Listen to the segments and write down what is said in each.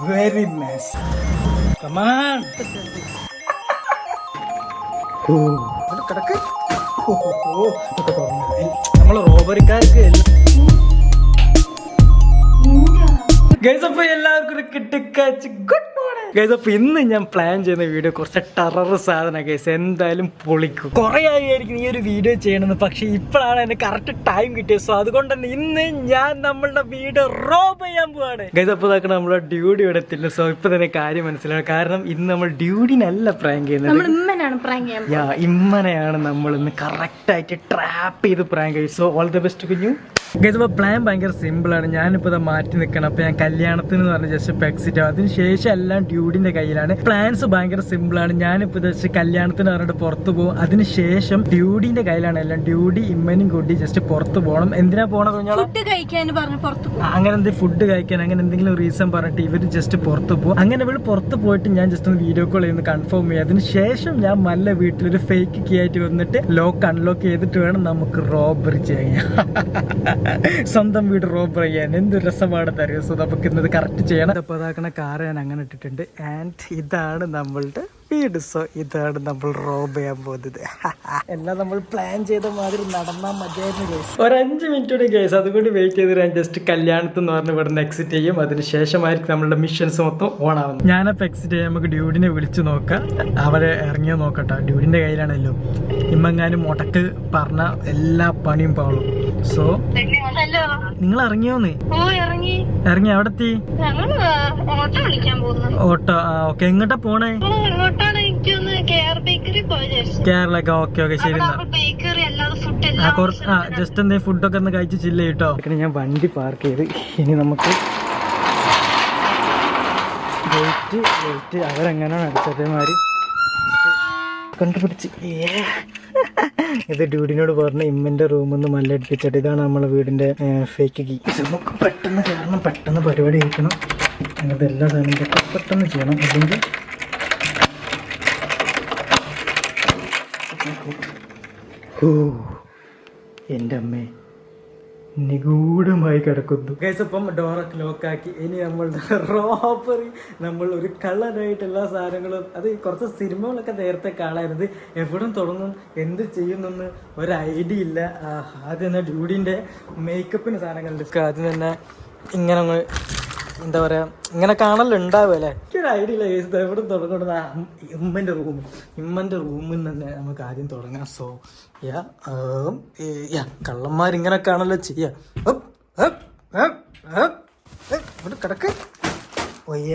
Very mess come on കിടക്ക്. നമ്മൾ റോബറിക്കാർക്ക് guys അപ്പൊ എല്ലാവർക്കും കിട്ടിക്കാച്ച് ഗൈസ് അപ്പൊ ഇന്ന് ഞാൻ പ്ലാൻ ചെയ്യുന്ന വീഡിയോ കുറച്ച് ടെറർ സാധന ഗൈസ് എന്തായാലും പൊളിക്കും. കുറെ ആയിരിക്കും ഈ ഒരു വീഡിയോ ചെയ്യണമെന്ന് പക്ഷെ ഇപ്പോഴാണ് എന്നെ കറക്റ്റ് ടൈം കിട്ടിയത്. സോ അതുകൊണ്ട് തന്നെ ഇന്ന് ഞാൻ നമ്മളുടെ വീട് റോബ് ചെയ്യാൻ പോവാണ്. ഗൈസ് അപ്പൊ ഇതാക്കണം നമ്മളെ ഡ്യൂട്ടി ഇവിടെ എത്തില്ല സോ ഇപ്പൊ തന്നെ കാര്യം മനസ്സിലാണ് കാരണം ഇന്ന് നമ്മൾ ഡ്യൂഡിനല്ല പ്രാങ്ക് ചെയ്യുന്നത്. ഇമ്മനെയാണ് നമ്മൾ ഇന്ന് കറക്റ്റ് ആയിട്ട് ട്രാപ്പ് ചെയ്ത് prank so all the best കുഞ്ഞു അപ്പോൾ പ്ലാൻ ഭയങ്കര സിമ്പിളാണ് ഞാനിപ്പോൾ ഇത് മാറ്റി നിൽക്കണം അപ്പോൾ ഞാൻ കല്യാണത്തിന് എന്ന് പറഞ്ഞ് ജസ്റ്റ് ഇപ്പോൾ എക്സിറ്റ് ആവും അതിനുശേഷം എല്ലാം ഡ്യൂഡിന്റെ കയ്യിലാണ്. പ്ലാൻസ് ഭയങ്കര സിമ്പിളാണ് ഞാനിപ്പോൾ ജസ്റ്റ് കല്യാണത്തിന് പറഞ്ഞിട്ട് പുറത്ത് പോകും. അതിന് ശേഷം ഡ്യൂഡിന്റെ കയ്യിലാണ് എല്ലാം. ഡ്യൂഡി ഇമ്മനും കൂട്ടി ജസ്റ്റ് പുറത്ത് പോകണം എന്തിനാ പോകണം ഫുഡ് കഴിക്കാൻ പറഞ്ഞ് പുറത്ത് അങ്ങനെ എന്തെങ്കിലും ഫുഡ് കഴിക്കാൻ അങ്ങനെ എന്തെങ്കിലും റീസൺ പറഞ്ഞിട്ട് ഇവർ ജസ്റ്റ് പുറത്ത് പോകും അങ്ങനെ ഇവർ പുറത്ത് പോയിട്ട് ഞാൻ ജസ്റ്റ് ഒന്ന് വീഡിയോ കോൾ ചെയ്യുന്നു കൺഫേം ചെയ്യും. അതിന് ശേഷം ഞാൻ മല്ല വീട്ടിലൊരു ഫേക്ക് കീ ആയിട്ട് വന്നിട്ട് ലോക്ക് അൺലോക്ക് ചെയ്തിട്ട് വേണം നമുക്ക് റോബറി ചെയ്യാൻ. സ്വന്തം വീട് റോബർ ചെയ്യാൻ എന്ത് രസമാണ് അറിയാം? സോ നമുക്ക് ഇന്നത് കറക്റ്റ് ചെയ്യണം. അപ്പോൾ അതാക്കണ കാർ ഞാൻ അങ്ങനെ ഇട്ടിട്ടുണ്ട്. ആൻഡ് ഇതാണ് നമ്മളുടെ വീട് സോ ഇതാണ് നമ്മൾ റോബ് ചെയ്യാൻ പോകുന്നത്. എല്ലാം നമ്മൾ പ്ലാൻ ചെയ്ത മാതിരി നടന്നാൽ മതിയായിരുന്നു ഒരു അഞ്ച് മിനിറ്റ് കൂടി കേസ് അതുകൊണ്ട് വെയിറ്റ് ചെയ്ത് ഞാൻ ജസ്റ്റ് കല്യാണത്ത് എന്ന് പറഞ്ഞ് ഇവിടെ നിന്ന് എക്സിറ്റ് ചെയ്യും. അതിന് ശേഷമായിരിക്കും നമ്മളുടെ മിഷൻസ് മൊത്തം ഓൺ ആവുന്നത്. ഞാനപ്പോൾ എക്സിറ്റ് ചെയ്യാൻ നമുക്ക് ഡ്യൂഡിനെ വിളിച്ച് നോക്കാം. അവരെ ഇറങ്ങിയ നോക്കട്ടെ. ഡ്യൂഡിന്റെ കയ്യിലാണല്ലോ. ഇമ്മങ്ങാനും മുടക്ക് പറഞ്ഞ എല്ലാ പണിയും പാളും. So hello. നിങ്ങൾ ഇറങ്ങിയോന്ന്? ഓ ഇറങ്ങി. എത്തി ഓട്ടോ ആ ഓക്കെ എങ്ങോട്ടാ പോണേ? എങ്ങോട്ടാണ് എനിക്കൊന്ന് കെ ആർ ബേക്കറി പോയി വിചാരിച്ചു ഓക്കെ ഓക്കെ ശരി ബേക്കറി അല്ലാതെ ഫുഡ് ആ ജസ്റ്റ് എന്തെങ്കിലും ഫുഡൊക്കെ ഒന്ന് കഴിച്ച് ചില്ല കേട്ടോ? ഞാൻ വണ്ടി പാർക്ക് ചെയ്ത് ഇനി നമുക്ക് വെയിറ്റ് വെയിറ്റ് അവരെങ്ങനെയാണ് അടിച്ചത് അതേമാതിരി കണ്ടുപിടിച്ച്. ഏ. ഇത് ഡ്യൂഡിനോട് പറഞ്ഞ ഇമ്മന്റെ റൂമിൽ നിന്ന് മല്ലടിപ്പിച്ചിട്ട് ഇതാണ് നമ്മളെ വീടിന്റെ ഫേക്ക് കീ നമുക്ക് പെട്ടെന്ന് കാരണം പെട്ടെന്ന് പരിപാടി കഴിക്കണം അങ്ങനത്തെ എല്ലാ സാധനങ്ങളും പെട്ടെന്ന് ചെയ്യണം. അല്ലെങ്കിൽ ഓ എന്റെ അമ്മേ നിഗൂഢമായി കിടക്കുന്നു. അപ്പം ഡോറൊക്കെ ലോക്കാക്കി ഇനി നമ്മളുടെ റോബറി നമ്മൾ ഒരു കള്ളനായിട്ട് എല്ലാ സാധനങ്ങളും അത് കുറച്ച് സിനിമകളൊക്കെ നേരത്തെ കാണാറുണ്ട് എവിടെ തുടങ്ങും എന്ത് ചെയ്യുന്നെന്ന് ഒരു ഐഡിയ ഇല്ല. ആദ്യം തന്നെ ഡ്യൂഡിന്റെ മേക്കപ്പിന് സാധനങ്ങളുണ്ട് ആദ്യം തന്നെ ഇങ്ങനെ എന്താ പറയാ ഇങ്ങനെ കാണല്ലോ ഉണ്ടാവുമല്ലേ എനിക്കൊരു ഐഡിയ ഇല്ല ഇമ്മന്റെ റൂം ഇമ്മന്റെ റൂമിൽ തന്നെ നമുക്ക് ആദ്യം തുടങ്ങാം. സോ യാ കള്ളന്മാർ ചെയ്യാ. ഹപ്പ്, ഹപ്പ്. ഏ, കിടക്ക്. ഒയ്യ.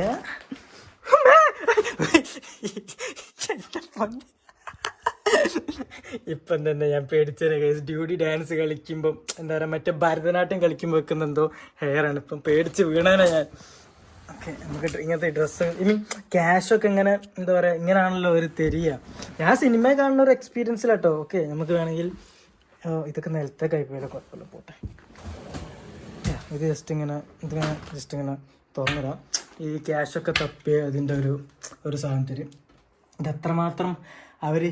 ഇപ്പം തന്നെ ഞാൻ പേടിച്ചതിനെ കേസ് ഡ്യൂട്ടി ഡാൻസ് കളിക്കുമ്പം എന്താ പറയുക മറ്റേ ഭരതനാട്യം കളിക്കുമ്പോൾ വെക്കുന്ന എന്തോ ഹെയറാണ് ഇപ്പം പേടിച്ച് വീണാനാ ഞാൻ. ഓക്കെ നമുക്ക് ഇങ്ങനത്തെ ഡ്രസ്സ് ഇനി ക്യാഷൊക്കെ ഇങ്ങനെ എന്താ പറയുക ഇങ്ങനെയാണല്ലോ ഒരു തെരിയ. ഞാൻ സിനിമ കാണുന്ന ഒരു എക്സ്പീരിയൻസിലാട്ടോ ഓക്കെ നമുക്ക് വേണമെങ്കിൽ ഇതൊക്കെ നിലത്തെ ആയിപ്പോയാലോ കുഴപ്പമില്ല പോട്ടെ. ഇത് ജസ്റ്റ് ഇങ്ങനെ ഇതിങ്ങനെ ജസ്റ്റ് ഇങ്ങനെ തുറന്നിടാം. ഈ ക്യാഷൊക്കെ തപ്പിയ അതിന്റെ ഒരു ഒരു സാധനത്തിൽ ഇത് എത്രമാത്രം അവർ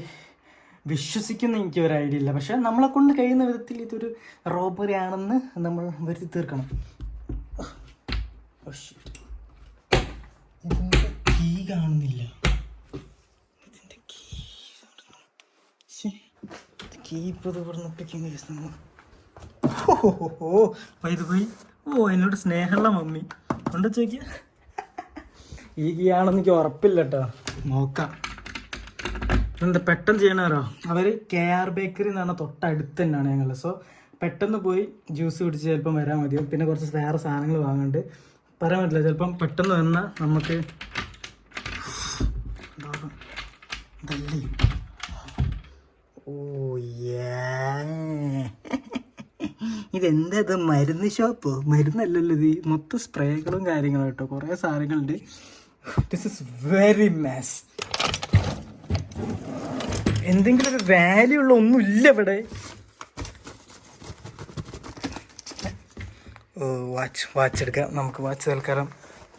വിശ്വസിക്കുന്ന എനിക്ക് ഒരു ഐഡിയ ഇല്ല. പക്ഷെ നമ്മളെ കൊണ്ട് കഴിയുന്ന വിധത്തിൽ ഇതൊരു റോബറി ആണെന്ന് നമ്മൾ വരുത്തി തീർക്കണം. Oh. ഇതിന്റെ കീ കാണുന്നില്ല. ഇതിന്റെ കീ കീ ഇപ്പോൾ ഇവിടെ നിപ്പിക്കുന്ന കേസ് നമ്മൾ ഓ പൈത് പോയി. ഓ എന്നോട് സ്നേഹമുള്ള മമ്മി. കൊണ്ട് ചോദിക്കുക ഈ കീ ആണെന്ന് എനിക്ക് ഉറപ്പില്ല കേട്ടോ നോക്കാം. എന്താ പെട്ടെന്ന് ചെയ്യണവരോ അവർ കെ ആർ ബേക്കറി എന്നാണ് തൊട്ടടുത്ത് തന്നെയാണ് ഞങ്ങൾ സോ പെട്ടെന്ന് പോയി ജ്യൂസ് കുടിച്ച് ചിലപ്പം വരാൻ മതിയോ പിന്നെ കുറച്ച് വേറെ സാധനങ്ങൾ വാങ്ങാണ്ട് പറയാൻ പറ്റില്ല. ചിലപ്പം പെട്ടെന്ന് വന്നാൽ നമുക്ക്. ഓ ഇതെന്താ ഇത്? മരുന്ന് ഷോപ്പ് മരുന്നല്ലല്ലോ ഇത്. മൊത്തം സ്പ്രേകളും കാര്യങ്ങളും കേട്ടോ. കുറേ സാധനങ്ങളുണ്ട്. ദിസ് ഇസ് വെരി മാസ് എന്തെങ്കിലും ഒരു വാല്യൂ ഉള്ള ഒന്നുമില്ല ഇവിടെ. വാച്ച് വാച്ച് എടുക്കാം. നമുക്ക് വാച്ച് തൽക്കാലം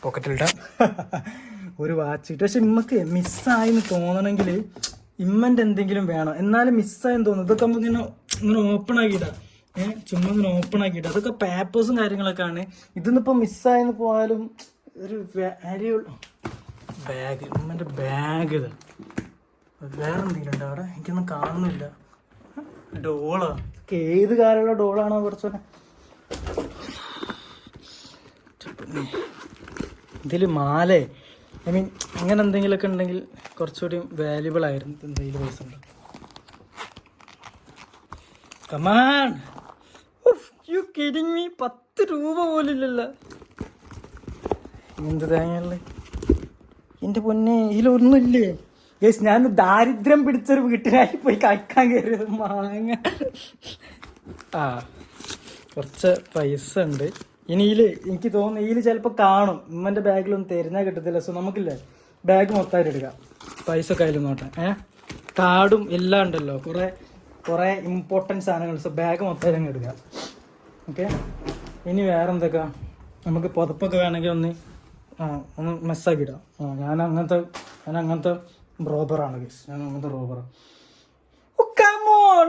പോക്കറ്റിലിടാം ഒരു വാച്ച് കിട്ടും പക്ഷെ ഇമ്മക്ക് മിസ്സായെന്ന് തോന്നണമെങ്കിൽ ഇമ്മന്റെ എന്തെങ്കിലും വേണം. എന്നാലും മിസ്സായെന്ന് തോന്നുന്നു. ഇതൊക്കെ നമുക്ക് ഇങ്ങനെ ഇങ്ങനെ ഓപ്പൺ ആക്കിയിടാം ഏഹ് ചുമ്മാ ഇങ്ങനെ ഓപ്പൺ ആക്കിയിട്ടാ. അതൊക്കെ പേപ്പേഴ്സും കാര്യങ്ങളൊക്കെ ആണ് ഇതിന്നിപ്പോൾ മിസ്സായെന്ന് പോയാലും ഒരു വാല്യൂ ബാഗ് ഉമ്മന്റെ ബാഗ് ഇത്. വേറെ എന്തെങ്കിലും ഉണ്ടോ അവിടെ? എനിക്കൊന്നും കാണുന്നില്ല. ഡോളാ. ഏത് കാലമുള്ള ഡോളാണോ കുറച്ചോനെ ഇതിൽ മാല. ഐ മീൻ അങ്ങനെ എന്തെങ്കിലുമൊക്കെ ഉണ്ടെങ്കിൽ കുറച്ചുകൂടി വാല്യുബിൾ ആയിരുന്നു. എന്തെങ്കിലും പൈസ ഉണ്ടോ? കമാൻ യു കിഡിങ് മീ പത്ത് രൂപ പോലില്ലല്ലോ എന്ത് തേങ്ങയല്ലേ? എന്റെ പൊന്നെ ഇതിലൊന്നുമില്ലേ? യേസ് ഞാൻ ദാരിദ്ര്യം പിടിച്ചൊരു വീട്ടിലായി പോയി കഴിക്കാൻ കയറിയത് മാങ്ങ. ആ കുറച്ച് പൈസ ഉണ്ട്. ഇനി ഇതിൽ എനിക്ക് തോന്നുന്നു ഇതിൽ ചിലപ്പോൾ കാണും. ഉമ്മന്റെ ബാഗിലൊന്നും തരുന്ന കിട്ടത്തില്ല. സോ നമുക്കില്ലേ ബാഗ് മൊത്തമായിട്ട് എടുക്കാം. പൈസ കയ്യിൽ നോട്ടെ ഏ? കാർഡും എല്ലാം ഉണ്ടല്ലോ. കുറേ കുറേ ഇമ്പോർട്ടന്റ് സാധനങ്ങൾ. സോ ബാഗ് മൊത്തമായിട്ട് അങ്ങ് എടുക്കാം. ഓക്കെ ഇനി വേറെ എന്തൊക്കെയാ നമുക്ക് പുതപ്പൊക്കെ വേണമെങ്കിൽ ഒന്ന് ആ ഒന്ന് മെസ്സാക്കി ഇടാം. ആ ഞാൻ അങ്ങനത്തെ ഞാൻ അങ്ങനത്തെ റോബറാണ് ഗൈസ് ഞാൻ അങ്ങനത്തെ ഓ കമോൺ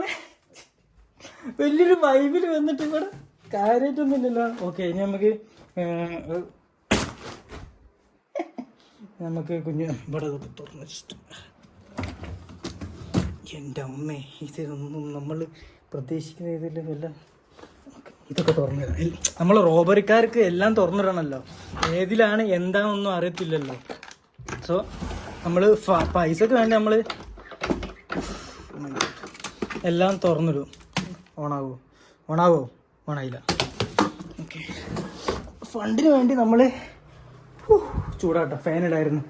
വലിയൊരു വൈബിൽ വന്നിട്ട് ഇവിടെ കാര്യമായിട്ടൊന്നുമില്ലല്ലോ ഓക്കെ ഇനി നമുക്ക് നമുക്ക് കുഞ്ഞ് ഇവിടെ തുറന്ന് ജസ്റ്റ് എന്റെ അമ്മേ ഇതൊന്നും നമ്മൾ പ്രതീക്ഷിക്കുന്ന ഇതിൽ വല്ല ഇതൊക്കെ തുറന്നിടാം. നമ്മൾ റോബറിക്കാർക്ക് എല്ലാം തുറന്നിടണമല്ലോ ഏതിലാണ് എന്താണെന്നൊന്നും അറിയത്തില്ലല്ലോ. സോ നമ്മൾ പൈസക്ക് വേണ്ടി നമ്മൾ എല്ലാം തുറന്നിടും. ഓണാവോ? ഓണാവോ? ഓണായില്ല. ഓക്കെ. ഫണ്ടിന് വേണ്ടി നമ്മൾ ചൂടാട്ടോ ഫാനിടായിരുന്നു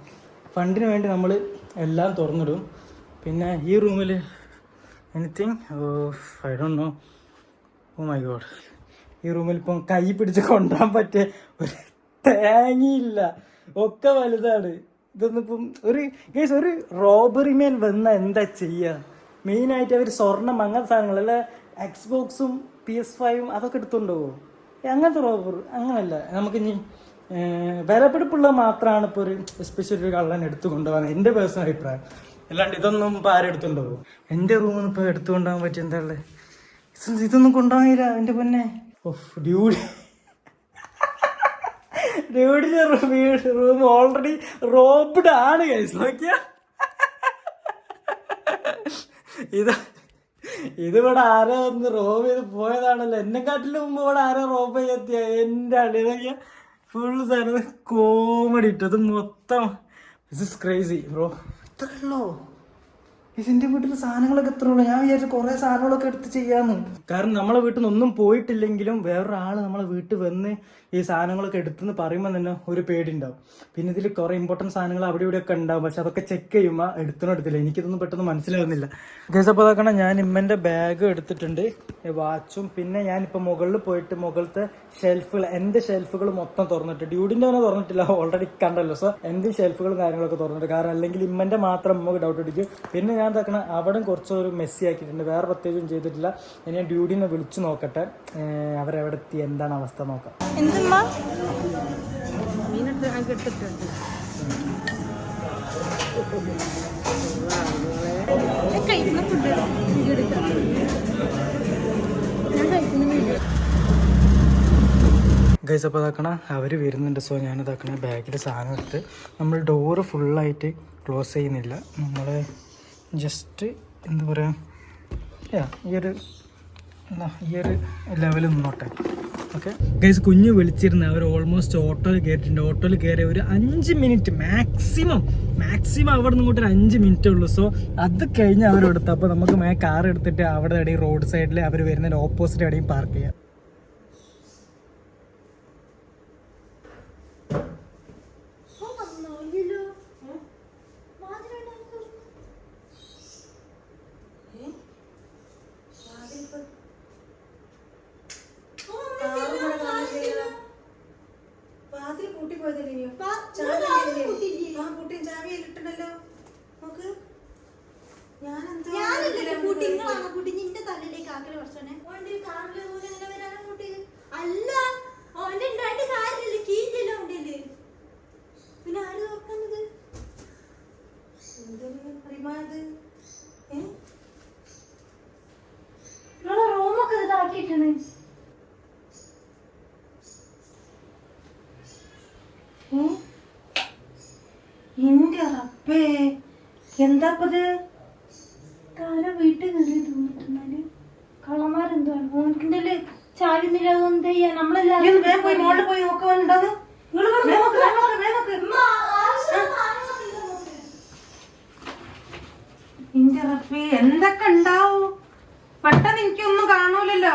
ഫണ്ടിന് വേണ്ടി നമ്മൾ എല്ലാം തുറന്നിടും. പിന്നെ ഈ റൂമിൽ anything I don't know oh my god ഈ റൂമിൽ ഇപ്പം കൈ പിടിച്ച് കൊണ്ടുപോകാൻ പറ്റിയ ഒരു തേങ്ങയില്ല. ഒക്കെ വലുതാണ്. ഇതൊന്നും ഇപ്പം ഒരു ഗേസ് ഒരു റോബറി മേൻ വന്ന എന്താ ചെയ്യുക മെയിനായിട്ട് അവർ സ്വർണം അങ്ങനത്തെ സാധനങ്ങൾ അല്ല എക്സ് ബോക്സും പി എസ് ഫൈവും അതൊക്കെ എടുത്തുണ്ടോ? അങ്ങനത്തെ റോബർ അങ്ങനല്ല. നമുക്ക് ഇനി വിലപിടിപ്പുള്ള മാത്രമാണ് ഇപ്പോൾ ഒരു സ്പെഷ്യൽ ഒരു കള്ളൻ എടുത്തു കൊണ്ടുപോകാൻ എന്റെ പേഴ്സണൽ അഭിപ്രായം. അല്ലാണ്ട് ഇതൊന്നും ഇപ്പോൾ ആരും എന്റെ റൂമിൽ ഇപ്പോൾ എടുത്തു കൊണ്ടുപോകാൻ എന്താ ഉള്ളത് ഇത് ഇതൊന്നും കൊണ്ടുപോകാൻ എന്റെ പൊന്നെ. ഓഫ് ഡ്യൂഡി ഡ്യൂഡിന്റെ റൂം ഓൾറെഡി റോബ്ഡ് ആണ് ഗൈസ് നോക്കിയ? ഇത് ഇതിവിടെ ആരോ ഒന്ന് റോബ് ചെയ്ത് പോയതാണല്ലോ. എന്നെക്കാട്ടിലും മുമ്പ് ഇവിടെ ആരോ റോബ് ചെയ്തെത്തിയ എന്റെ നോക്കിയാ. ഫുൾ സാധനം കോമഡി ഇട്ടു. അത് മൊത്തം ദിസ് ക്രേസി ബ്രോ ഇത്രയുള്ളോ? ഇതിന്റെ വീട്ടിൽ സാധനങ്ങളൊക്കെ എത്ര ഉള്ളു ഞാൻ വിചാരിച്ചു കുറെ സാധനങ്ങളൊക്കെ എടുത്ത് ചെയ്യാന്ന്. കാരണം നമ്മളെ വീട്ടിൽ നിന്ന് പോയിട്ടില്ലെങ്കിലും വേറൊരാൾ നമ്മളെ വീട്ടിൽ വന്ന് ഈ സാധനങ്ങളൊക്കെ എടുത്തെന്ന് പറയുമ്പോൾ തന്നെ ഒരു പേടി ഉണ്ടാവും പിന്നെ ഇതിൽ കുറെ ഇമ്പോർട്ടന്റ് സാധനങ്ങൾ അവിടെ ഇവിടെ ഒക്കെ ഉണ്ടാവും. പക്ഷെ അതൊക്കെ ചെക്ക് ചെയ്യുമ്പോൾ എടുത്തണോ എടുത്തില്ല. എനിക്കിതൊന്നും പെട്ടെന്ന് മനസ്സിലാവുന്നില്ല. ഗേസ് അപ്പോൾ അതാക്കണം ഞാൻ ഇമ്മന്റെ ബാഗ് എടുത്തിട്ടുണ്ട്. വാച്ചും പിന്നെ ഞാനിപ്പോൾ മുകളിൽ പോയിട്ട് മുകളിലത്തെ ഷെൽഫുകൾ എന്റെ ഷെൽഫുകൾ മൊത്തം തുറന്നിട്ട് ഡ്യൂഡിന്റെ തന്നെ തുറന്നിട്ടില്ല. ഓൾറെഡി കണ്ടല്ലോ. സോ എന്റെ ഷെൽഫുകളും കാര്യങ്ങളൊക്കെ തുറന്നിട്ട് കാരണം അല്ലെങ്കിൽ ഇമ്മന്റെ മാത്രം നമുക്ക് ഡൗട്ട് അടിക്കും. പിന്നെ ഞാൻ തക്കണ അവിടെ കുറച്ചൊരു മെസ്സി ആക്കിയിട്ടുണ്ട്. വേറെ പ്രത്യേകം ചെയ്തിട്ടില്ല. ഞാൻ ഡ്യൂഡിനെ വിളിച്ചു നോക്കട്ടെ. അവരെവിടെ എത്തി എന്താണ് അവസ്ഥ നോക്കാം. എന്തുമ്മ മീനെടുത്ത് ഞാൻ കിട്ടിട്ടുണ്ട് കഴിക്കുന്ന ഫുഡ് എടുക്കാം. ഞാൻ കഴിക്കുന്ന വീഡിയോ ഗൈസ് അപ്പോൾ അതാക്കണ അവർ വരുന്നുണ്ട്. സോ ഞാൻ ഇതാക്കണ ബാഗിൽ സാധനം എടുത്ത്. നമ്മൾ ഡോറ് ഫുള്ളായിട്ട് ക്ലോസ് ചെയ്യുന്നില്ല. നമ്മൾ ജസ്റ്റ് എന്താ പറയുക ഈ ഒരു ഈ ഒരു ലെവലിൽ നിന്നോട്ടെ. ഓക്കെ ഗൈസ് കുഞ്ഞ് വിളിച്ചിരുന്ന അവർ ഓൾമോസ്റ്റ് ഓട്ടോയിൽ കയറിയിട്ടുണ്ട് ഓട്ടോയിൽ കയറിയ ഒരു അഞ്ച് മിനിറ്റ് മാക്സിമം മാക്സിമം അവിടെ നിന്ന് ഇങ്ങോട്ട് ഒരു അഞ്ച് മിനിറ്റ് ഉള്ളൂ. സോ അത് കഴിഞ്ഞ് അവരെടുത്ത് അപ്പോൾ നമുക്ക് കാർ എടുത്തിട്ട് അവിടെ എവിടെയും റോഡ് സൈഡിൽ അവർ വരുന്നതിന് ഓപ്പോസിറ്റ് എവിടെയും പാർക്ക് ചെയ്യാം വാതിൽ പൂട്ടി പോയതല്ലേ ചാവിയല്ലേ ആ പൂട്ടി ചാവി ഇട്ടണല്ലോ നോക്ക് ഞാൻ ഞാനല്ലേ കൂട്ടി നിങ്ങളാണ് കൂട്ടി നിന്റെ തലയിലേക്ക് ആക്കൽ കുറച്ചോനെ ഓന്റെ കാറിൽ നൂൽ എങ്ങനെ വരാനാ കൂട്ടി അല്ല ഓന്റെ ഉണ്ടായിട്ട് കാര്യമില്ല കീഞ്ഞല്ലോ ഓന്റെ പിന്നെ ആര് നോക്കുന്നത് എന്തൊരു റിമാത് ഏ നിങ്ങളെ റൂമൊക്കെ ഇതാക്കിയിട്ടാണ് എന്റെ റബ്ബേ എന്താപ്പത്? താര വീട്ടിൽ കയറി തോന്നിട്ടുണ്ടാൽ കള്ളന്മാരെന്താണ് ഓനക്കിന്റെ ചാടുന്നില്ല അതൊന്നും ചെയ്യാ? നമ്മളെല്ലാവരും പോയി മോളിൽ പോയി നോക്കുവാനുണ്ടോന്ന് വേഗം നോക്ക്, വേഗം നോക്ക്, വേഗം നോക്ക്. എന്റെ റബ്ബേ എന്തൊക്കെ ഉണ്ടാവും? പെട്ടെന്ന് എനിക്കൊന്നും കാണൂലല്ലോ.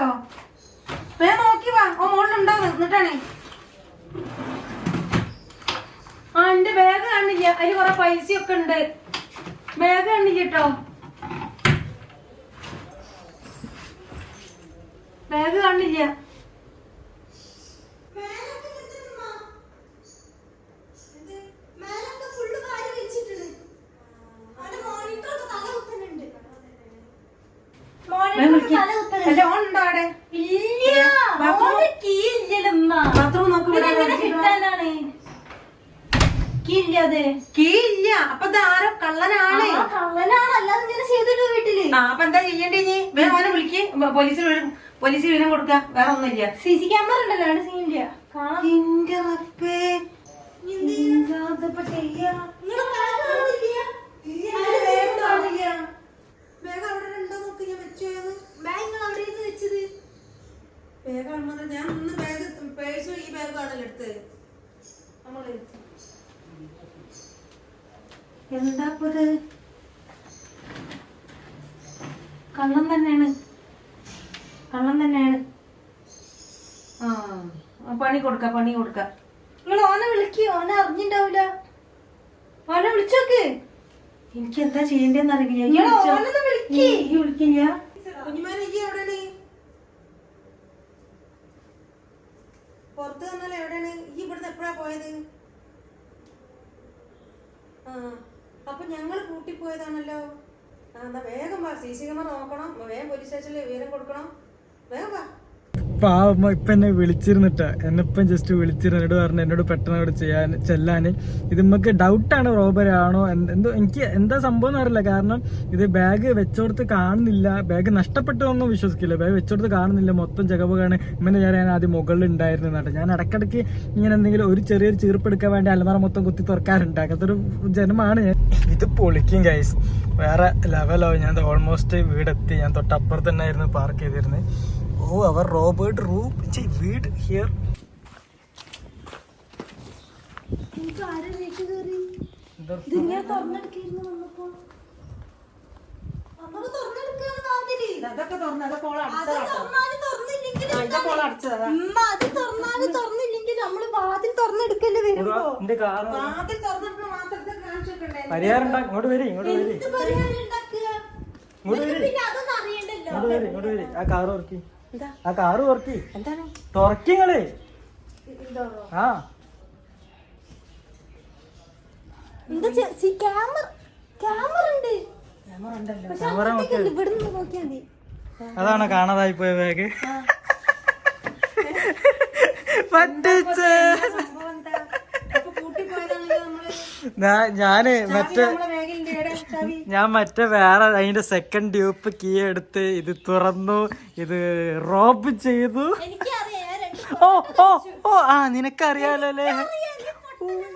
വേ നോക്കി വാ. ഓ മോളിലുണ്ടാവും നിന്നിട്ടാണേ ആ എന്റെ ബാഗ് കാണില്ല. അതിൽ കുറെ പൈസയൊക്കെ ഉണ്ട്. കാണില്ല കാണില്ല വേഗം ഉണ്ടോ ഇല്ല ഓന്റെ കീ ഇല്ല അപ്പൊ ആരോ കള്ളനാണ്. കള്ളനാണ്. അല്ലാതെ ഇങ്ങനെ ചെയ്തിട്ട് വീട്ടിൽ. ആ അപ്പൊ എന്താ ചെയ്യണ്ടേ നീ വേറെ ഓനെ വിളിക്ക്? പോലീസിൽ വരും പോലീസിൽ വിവരം കൊടുക്ക. വേറെ ഒന്നുമില്ല. സി സി ക്യാമറ ഉണ്ടല്ലോ അവിടെ സീനില്ല എന്റെ നോക്ക് ഞാൻ ഒന്ന് ബാഗ് പേഴ്സും ഈ ബാഗ് ആണല്ലോ എടുത്ത് നമ്മൾ എന്താപ്പത് കള്ളം തന്നെയാണ്. കള്ളം തന്നെയാണ്. ആ പണി കൊടുക്ക പണി കൊടുക്ക. നിങ്ങൾ ഓനെ വിളിക്ക് ഓനെ അറിഞ്ഞിണ്ടാവൂല. ഓനെ വിളിച്ചോക്ക്. എനിക്ക് എന്താ ചെയ്യണ്ടെന്ന് അറിയില്ല വിളിക്കില്ല? പുറത്ത് വന്നാൽ എവിടെയാണ്? ഈ ഇവിടുന്ന് എപ്പോഴാ പോയത്? ആ. അപ്പൊ ഞങ്ങൾ കൂട്ടിപ്പോയതാണല്ലോ. ആ എന്നാ വേഗം വാ സി സി ക്യാമറ നോക്കണം. വേഗം പോലീസ് സ്റ്റേഷനിൽ വിവരം കൊടുക്കണം. വേഗം വാ. പാവമ്മ ഇപ്പൊ എന്നെ വിളിച്ചിരുന്നിട്ട. എന്നിപ്പം ജസ്റ്റ് വിളിച്ചിരുന്നു. എന്നോട് പറഞ്ഞു എന്നോട് പെട്ടെന്ന് അവിടെ ചെയ്യാൻ ചെല്ലാന്. ഇത് നമുക്ക് ഡൗട്ടാണ് റോബറി ആണോ? എന്ത്- എനിക്ക് എന്താ സംഭവം എന്ന് അറിയില്ല. കാരണം ഇത് ബാഗ് വെച്ചോടത്ത് കാണുന്നില്ല. ബാഗ് നഷ്ടപ്പെട്ടു എന്നൊന്നും വിശ്വസിക്കില്ല. ബാഗ് വെച്ചോടത്ത് കാണുന്നില്ല. മൊത്തം ജഗബുകാണ് ഇമ്മനെ ഞാൻ ആദ്യം മുകളിൽ ഉണ്ടായിരുന്നു എന്നിട്ട് ഞാൻ ഇടയ്ക്കിടയ്ക്ക് ഇങ്ങനെ എന്തെങ്കിലും ഒരു ചെറിയൊരു ചീർപ്പെടുക്കാൻ വേണ്ടി അലമാറ മൊത്തം കുത്തി തുറക്കാറുണ്ട്. അങ്ങനത്തെ ഒരു ജനമാണ് ഞാൻ. ഇത് പൊളിക്കും ഗൈസ് വേറെ ലെവലോ ഞാൻ ഓൾമോസ്റ്റ് വീടെത്തി. ഞാൻ തൊട്ടപ്പുറത്ത് തന്നെ ആയിരുന്നു പാർക്ക് ചെയ്തിരുന്നത്. ഓ അവർ റോബർട്ട് റൂം വീട് ഹിയർ. എനിക്ക് ആരും വീട്ടിൽ കയറി? ഇതിങ്ങനെ തുറന്നെടുക്കായിരുന്നു വന്നപ്പോ. നമ്മൾ തുറന്നെടുക്കുകയാണ് വാതിൽ അതൊക്കെ തുറന്ന് അതൊക്കെ ഓളെ അത് തുറന്നാലും തുറന്നില്ലെങ്കിൽ ആ, ഇതൊക്കെ ഓളെ അടച്ചതാ. ഉമ്മ അത് തുറന്നാലും തുറന്നില്ലെങ്കിൽ നമ്മൾ വാതിൽ തുറന്നെടുക്കല്ലേ വരുമ്പോ എന്റെ കാർ വാതിൽ തുറന്നിട്ട് മാത്രത്തെ കാണിച്ചു പരിഹാരം ഇങ്ങോട്ട് വരി ഇങ്ങോട്ട് വരി. പരിഹാരം ഉണ്ടാക്കുക? ഇങ്ങോട്ട് വരി. പിന്നെ അതൊന്നും അറിയണ്ടല്ലോ. ഇങ്ങോട്ട് വരി ഇങ്ങോട്ട് വരി. ആ കാറ് തുറക്കി ആ കാറ് തുറക്കി. എന്താണ്? തുറക്കിങ്ങൾ ആ. അതാണോ കാണാതായി പോയ ബാഗ്? പറ്റിച്ചേ സംഭവം എന്താ അപ്പൊ കൂട്ടിപ്പോയതാണല്ലോ നമ്മൾ ഞാ- ഞാൻ മറ്റേ ഞാൻ മറ്റേ വേറെ അതിന്റെ സെക്കൻഡ് ഡ്യൂപ്പ് കീ എടുത്ത് ഇത് തുറന്നു ഇത് റോപ്പ് ചെയ്തു. ഓ ഓ ഓ ആ നിനക്കറിയാലോ അല്ലേ?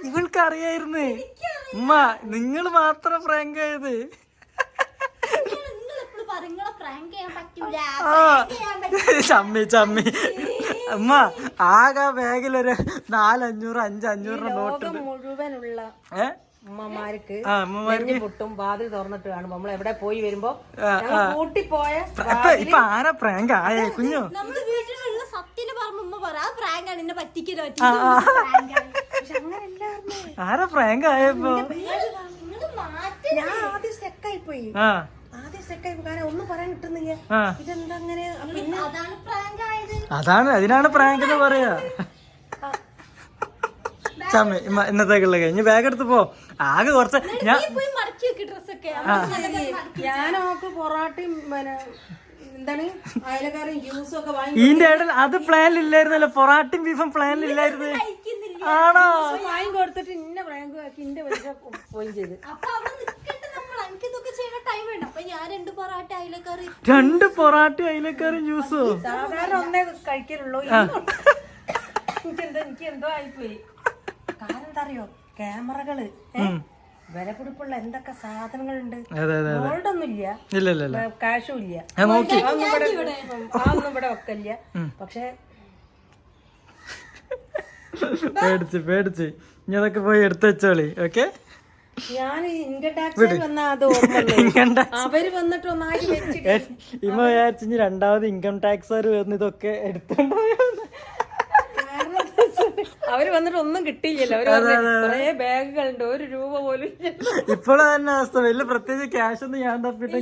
ഇവൾക്ക് അറിയായിരുന്നേ ഉമ്മ നിങ്ങൾ മാത്രം ആയത് പ്രാങ്ക് പറ്റൂല. ആ. ചമ്മി ചമ്മി. ഉമ്മ ആകെ ബാഗിൽ ഒരു നാലഞ്ഞൂറ് അഞ്ചഞ്ഞൂറ് നോട്ട് മുഴുവനുള്ള ആ അമ്മമാർക്ക്. പൊട്ടും വാതിൽ തുറന്നിട്ട് കാണുമ്പോ നമ്മൾ എവിടെ പോയി വരുമ്പോ കൂട്ടിപ്പോയ ഇപ്പൊ ആരാ പ്രാങ്ക്? ആയേ കുഞ്ഞു? നമ്മൾ വീട്ടിലുള്ള സത്യന് പറഞ്ഞ ഉമ്മ പറ ആ പ്രാങ്ക് ആണ് എന്നെ പറ്റിക്കലോ. ആരാ പ്രാങ്ക് ആയപ്പോ? ഞാൻ ആദ്യം സ്റ്റെക്കായി പോയി അതാണ് പ്രാങ്ക് ആയത്. അതാണ് അതിനാണ് പ്രാങ്ക് എന്ന് പറയാ. ചമ്മി ഇന്നത്തേക്കുള്ള കഴിഞ്ഞ് ബാഗ് എടുത്ത് പോ. ആകെ കുറച്ച് ഞാൻ നീ പോയി മടക്കി വെക്ക് ഡ്രസ്സൊക്കെ ഞാൻ നോക്ക് പൊറോട്ടയും ഈന്റെ ഇടയിൽ അത് പ്ലാനിലില്ലായിരുന്നല്ലോ പൊറാട്ടും ബീഫും പ്ലാനിലില്ലായിരുന്നു ആണോ? വാങ്ങി കൊടുത്തിട്ട് ഇന്ന പ്രാങ്ക് ആക്കി ഇന്റെ പൈസ പോയി ചെയ്ത് അപ്പൊ അവിടെ നിക്കട്ടെ നമ്മൾ എനിക്ക് ഇതൊക്കെ ചെയ്യുന്ന ടൈം വേണം അപ്പൊ ഞാൻ രണ്ട് പൊറാട്ട അയിലക്കറി രണ്ട് ജ്യൂസോ? സാധാരണ ഒന്നേ കഴിക്കലുള്ളൂ. എനിക്കെന്തോ എനിക്ക് എന്തോ ആയിപ്പോയി. കാരണം എന്താ അറിയോ? ക്യാമറകൾ. വിലപിടിപ്പുള്ള എന്തൊക്കെ സാധനങ്ങളുണ്ട്? അതെ അതെ ഒന്നും ഇല്ല ഇല്ല ഇല്ല. ഇല്ല കാശും ഇല്ല ഒന്നും ഇവിടെ വെക്കില്ല പക്ഷെ പേടിച്ച് പേടിച്ച്. ഇനി അതൊക്കെ പോയി എടുത്തു വെച്ചോളി ഓക്കെ? ഞാൻ ഇൻകം ടാക്സ് വന്ന അത് ഓർമ്മ അവർ വന്നിട്ട് ഒന്നായി ഇമ്മ വിചാരിച്ചു രണ്ടാമത് ഇൻകം ടാക്സ് വന്ന് ഇതൊക്കെ എടുത്തോണ്ടോ അവർ വന്നിട്ട് ഒന്നും കിട്ടിയില്ലല്ലോ. അവർ ബാഗുകളുണ്ട്. ഒരു രൂപ പോലും ഇപ്പോഴും തന്നെ അവസ്ഥ. വലിയ പ്രത്യേകിച്ച് ക്യാഷ് ഒന്നും ഞാൻ തപ്പിട്ടും